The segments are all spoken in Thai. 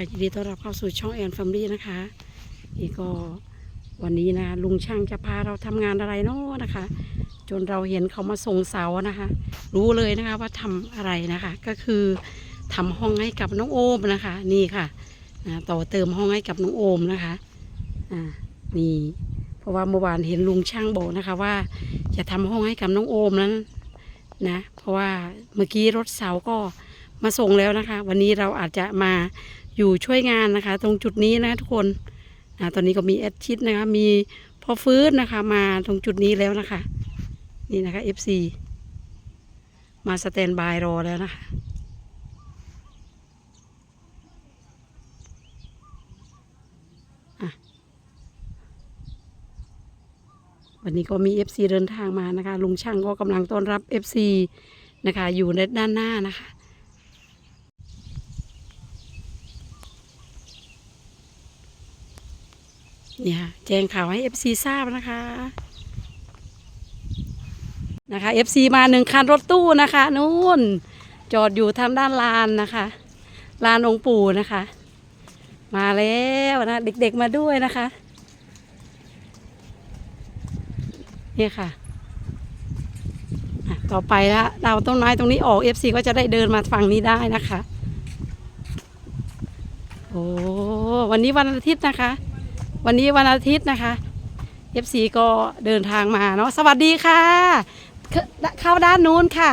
ะคะยินดีต้อนรับเข้าสู่ช่องแอนฟ m มลี่นะคะนี่ก็วันนี้นะลุงช่างจะพาเราทำงานอะไรเนาะนะคะ จนเราเห็นเขามาส่งเสานะคะ รู้เลยนะคะว่าทำอะไรนะคะ ก็คือทำห้องให้กับน้องโอมนะคะ นี่ค่ะนะต่อเติมห้องให้กับน้องโอมนะคะอ่านี่เพราะว่าเมื่อวานเห็นลุงช่างบอกนะคะว่าจะทำห้องให้กับน้องโอมนั้นนะ เพราะว่าเมื่อกี้รถเสาก็มาส่งแล้วนะคะ วันนี้เราอาจจะมา อยู่ช่วยงานนะคะ ตรงจุดนี้นะทุกคนอ่าตอนนี้ก็มีแอดชิดนะคะ มีพอฟื้นนะคะ มาตรงจุดนี้แล้วนะคะ นี่นะคะ FC มาสแตนบายรอแล้วนะคะวันนี้ก็มี FC เดินทางมานะคะ ลุงช่างก็กำลังต้อนรับ FC นะคะ อยู่ในด้านหน้านะคะ เนี่ย แจ้งข่าวให้ FC ทราบนะคะ นะคะ FC มาหนึ่งคันรถตู้นะคะนู่น จอดอยู่ทางด้านลานนะคะลานองค์ปู่นะคะ มาแล้วนะ เด็กๆมาด้วยนะคะเนี่ยค่ะ ต่อไปละเราต้นไม้ตรงนี้ออก FC ก็จะได้เดินมาฝั่งนี้ได้นะคะ โอ้ วันนี้วันอาทิตย์นะคะ วันนี้วันอาทิตย์นะคะ FC ก็เดินทางมาเนาะสวัสดีค่ะ เข้าเข้าด้านนู้นค่ะ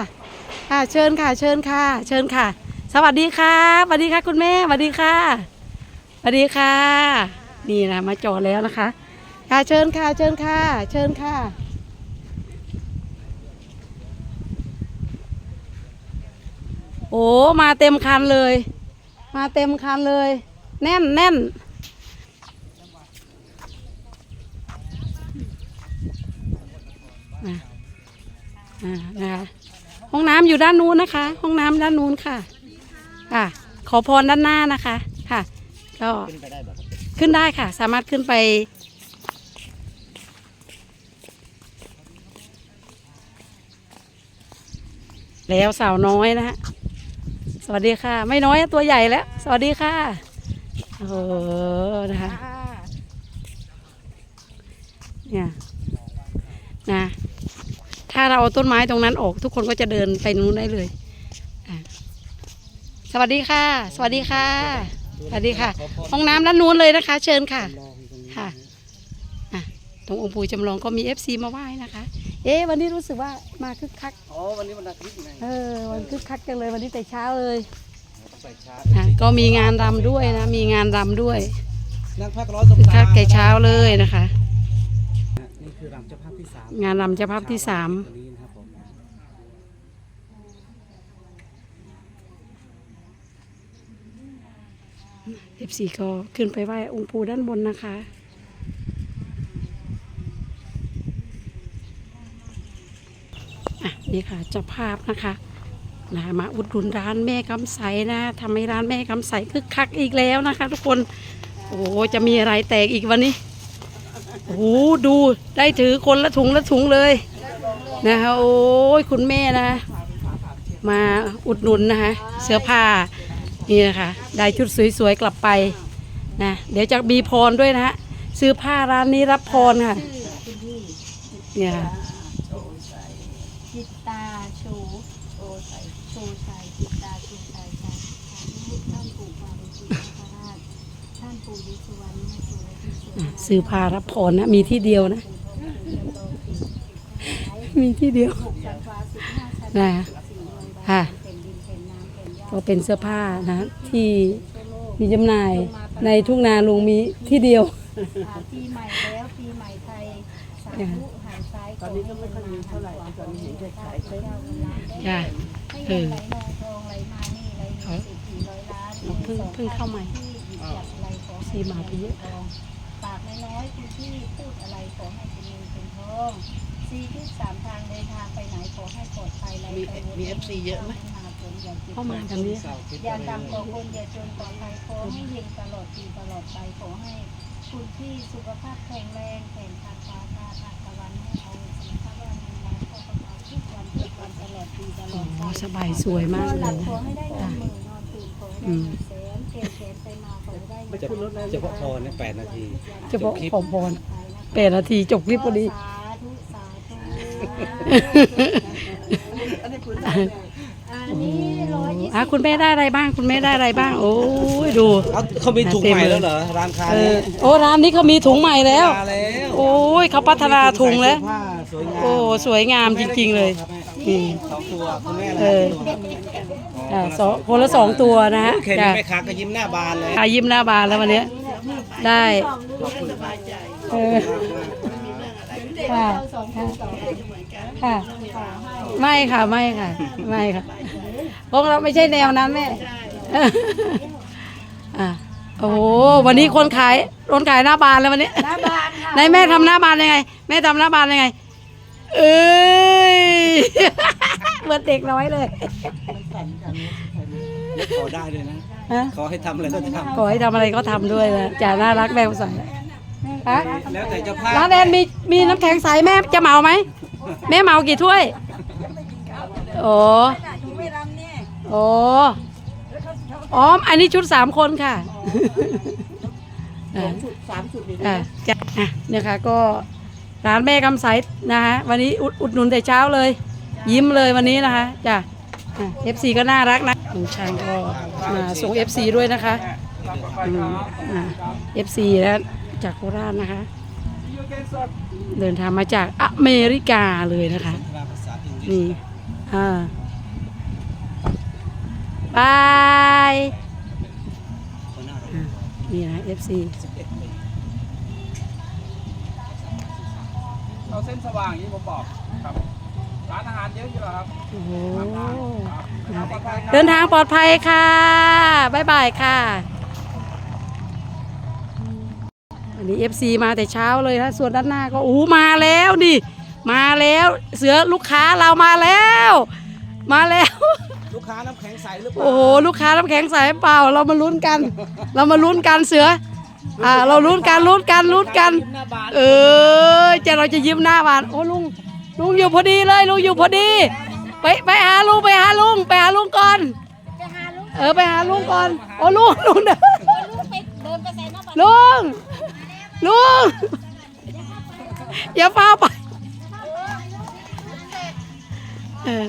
ค่ะเชิญค่ะ เชิญค่ะ เชิญค่ะ สวัสดีค่ะสวัสดีค่ะคุณแม่สวัสดีค่ะสวัสดีค่ะ นี่นะมาจอดแล้วนะคะ ค่ะเชิญค่ะ เชิญค่ะ เชิญค่ะโอ้มาเต็มคันเลย มาเต็มคันเลย แน่นแน่น อ่านะคะห้องน้ำอยู่ด้านนู้นนะคะ ห้องน้ำด้านนู้นค่ะค่ะ ขอพรด้านหน้านะคะค่ะ ก็ขึ้นไปได้แบบขึ้นได้ค่ะ สามารถขึ้นไป แล้วสาวน้อยนะฮะสวัสดีค่ะ ไม่น้อยนะตัวใหญ่แล้ว สวัสดีค่ะโอ้โหนะคะเนี่ยนะ ถ้าเราเอาต้นไม้ตรงนั้นออก ทุกคนก็จะเดินไปนู้นได้เลยอะสวัสดีค่ะ สวัสดีค่ะ สวัสดีค่ะ ห้องน้ำด้านนู้นเลยนะคะ เชิญค่ะลองตรงนี้ค่ะอะตรงองค์ปู่จำลองก็มี FC มาไหว้นะคะ เอ๊ะวันนี้รู้สึกว่ามาคึกคัก อ๋อ วันนี้วันอาทิตย์ไง เออ วันคึกคักจังเลยวันนี้แต่เช้าเลยใส่ชาอะก็มีงานรำด้วยนะ มีงานรำด้วยนั่งพักร้อยตรงคึกกคัลากงแต่เช้าเลยนะคะนี่คือ รำเจ้าภาพที่สามงานรำเจ้าภาพที่สามตัวนี้นะครับผมเอฟซีก็ขึ้นไปไหว้องค์ปู่ด้านบนนะคะ อะ นี่ค่ะเจ้าภาพนะคะนะคะมาอุดหนุนร้านแม่กำใสนะทำให้ร้านแม่กำใสคึกคักอีกแล้วนะคะ ทุกคน โอ้โหจะมีอะไรแตกอีกวันนี้ โอ้โหดูได้ถือคนละถุงละถุงเลยนะคะโอ้ยคุณแม่นะมาอุดหนุนนะคะเสื้อผ้านี่นะคะได้ชุดสวยๆกลับไปนะเดี๋ยวจะมีพรด้วยนะฮะซื้อผ้าร้านนี้รับพรค่ะเนี่ยค่ะ จิตตาชูโอใสชูชัยจิตตาชูชัยชัยท่านปู่ปาริจิตนาคราชท่านปู่ยิ สุวรรณแม่สุรทิเสอะซื้อผ้ารับพรนะมีที่เดียวนะ มีที่เดียวสันฟ้าสิบห้าชั้นนะสี่ร้อยบาค่ะทเป็นดินเป็นน้ำเป็นหญ้าก็เป็นเสื้อผ้านะ ที่มีจำหน่ายในทุ่งนาลุงมีที่เดียวอ่าปีใหม่แล้วปีใหม่ไทยสาธุหันซ้ายตอนนี้ก็ไม่ค่อยมีเท่าไหร่ตอนนี้เห็นจะขายเจ้าเงินล้านได้จ้ะให้เงินไหลนองทองไหลมานี่ไหลมีสิบสี่ร้อยล้านเพิ่งเพิ่งเข้าใหม่ ที่หยิบจับอะไรขอให้ซีมาไปเยอะทองปากน้อยๆคุณที่พูดอะไรขอให้เป็นเงินเป็นทองสี่ทิศสามทางเดินทางไปไหนขอให้ปลอดภัยไรมีกังวลมีเอฟซีเยอะไหมมาผลอย่าจิตเข้ามาทางนี้เสาร์อาทิตย์อย่าดำกว่าคนอย่าจนกว่าใครขอให้เฮงตลอดปีตลอดไปขอให้คุณที่สุขภาพแข็งแรงแข็งขันฟ้าตาทางตะวันให้เอาสุขภาพร่างกายเข้ากระเป๋าทุกวันทุกวันตลอดปีตลอโอ้ดไปสบายสวยมากนอนหเลลับยนะขอให้ได้เงินหมื่นนอนตื่นขอให้ได้เงินแสน เกณฑ์แสนไปมาไม่จะเฉพาะพอเนี่ยแปดนาทีเฉพาะขอพรแปดนาทีจบคลิปพอดีสาธุสาธุอันนี้ร้อยยี่สิบอะคุณแม่ได้อะไรบ้าง คุณแม่ได้อะไรบ้าง โอ้ยดู เอาเขามีถุงใหม่แล้วเหรอร้านค้าเอนี้อโอ้ร้านนี้เขามีถุงใหม่แล้วมาแล้วโอ้ยเขาพัฒนาถุงแล้วผ้าสวยงามโอ้สวยงามจริงๆเลยครับแม่อืมสองตัวคุณแม่เออละ อะสองคนละสองตัวนะฮะเข็นจ้ะแม่ค้าก็ยิ้มหน้าบานเลยอายิ้มหน้าบานแล้ววันเนี้ยได้เออค่ะค่ะ ไม่ค่ะไม่ค่ะ ไม่ค่ะพวกเราไม่ใช่แนวนั้นแม่อะโอ้โหวันนี้คนขายคนขายหน้าบานเลยวันนี้ หน้าบ้านค่ะ ไหนแม่ทำหน้าบานยังไง แม่ทำหน้าบานยังไง เอ้ย เหมือนเด็กน้อยเลยขอได้เลยนะฮะขอให้ทำอะไรก็ทขอให้ทำอะไรก็ทำด้วยนะจ่าน่ารักแม่ใส่ฮะำแล้วแต่เจ้าภาพร้านแอนมีมีน้ำแข็งใสแม่จะเหมาไหมแม่เหมากี่ถ้วยโอ้โอ้อ๋ออันนี้ชุดสามคนค่ะชุดสามชุดอะจ้ะอะเนี่ยค่ะก็ร้านแม่กำไสนะคะวันนี้อุดอุดหนุนแต่เช้าเลย ยิ้มเลยวันนี้นะคะจ้ะเอฟซีก็น่ารักนะลุงช้างก็มาส่งเอฟซีด้วยนะคะเอฟซีแล้วจากโคราชนะคะ เดินทางมาจากอเมริกาเลยนะคะนี่อ่าบายนน่ารักอะนี่นะ FC เอาเส้นสว่างอย่งนี้ผมบอก รับร้านอาหารเยอะอยู่แล้วครับโอ้โหครับปลอดภัยครับ เดินทางปลอดภัยค่ะ บ๊ายบายค่ะวันนี้ FC มาแต่เช้าเลยนะส่วนด้านหน้าก็อู้มาแล้วดิมาแล้ว เสือลูกค้าเรามาแล้ว มาแล้ว ลูกค้าน้ำแข็งใสหรือเปล่าโอ้โห ลูกค้าน้ำแข็งใสเปล่า เรามาลุ้นกัน เรามาลุ้นกันเสือ อ่า เราลุ้นกันลุ้นกันลุ้นกัน ยิ้มหน้าบาน เออจะเราจะยิ้มหน้าบาน โอ้ลุง ลุงอยู่พอดีเลยลุงอยู่พอดี ไปไปหาลุงไปหาลุงไปหาลุงก่อน ไปหาลุงเออไปหาลุงก่อนโอ้ลุงลุงเดินลุงไปเดินไปใส่หน้าบ้านลุงลุงอย่าฟาไปเออ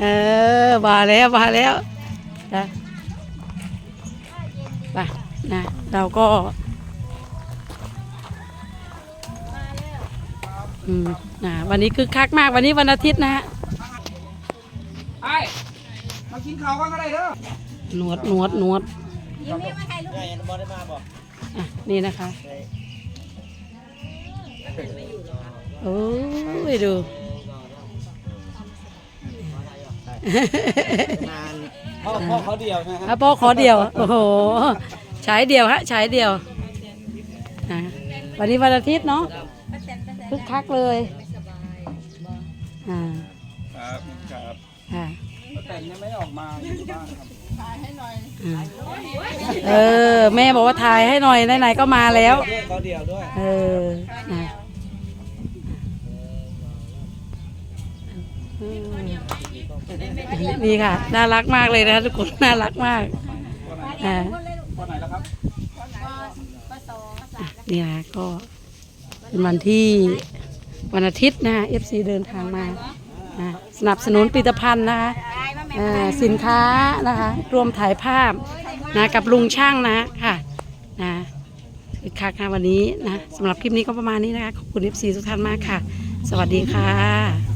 เออมาแล้วมาแล้วนะไปนะเราก็ อืมนะวันนี้คือคักมากวันนี้วันอาทิตย์นะฮะไอ้มากินข้าวกันก็ได้เด้อหนวดหนวดหนวดยิ้มให้มาใครลูกแม่ยังบอได้มาบอกอะนี่นะคะโอ้ยดูนานพ่อพ่อเขาเดียวนะคอะรับพ่อขอเดียวโอ้โหฉายเดียวฮะฉายเดียวอะวันนี้วันอาทิตย์เนาะ คึกคักเลยอ่าครับครับอ่าแต่ยังไม่ออกมาอยู่บ้านครับอ่าเออ แม่บอกว่าถ่ายให้หน่อยไหนๆก็มาแล้วด้วยเขาเดียวด้วยเออนะอืมนี่ค่ะ น่ารักมากเลยนะทุกคนน่ารักมากอ่าคนไหนแล้วครับนี่นะก็ เป็นวันที่วันอาทิตย์นะเอฟซีเดินทางมาสนับสนุนผลิตภัณฑ์นะคะสินค้านะคะรวมถ่ายภาพนะกับลุงช่างนะค่ะนะคือคักค่ะวันนี้นะสำหรับคลิปนี้ก็ประมาณนี้นะคะ ขอบคุณเอฟซีทุกท่านมากค่ะ สวัสดีค่ะ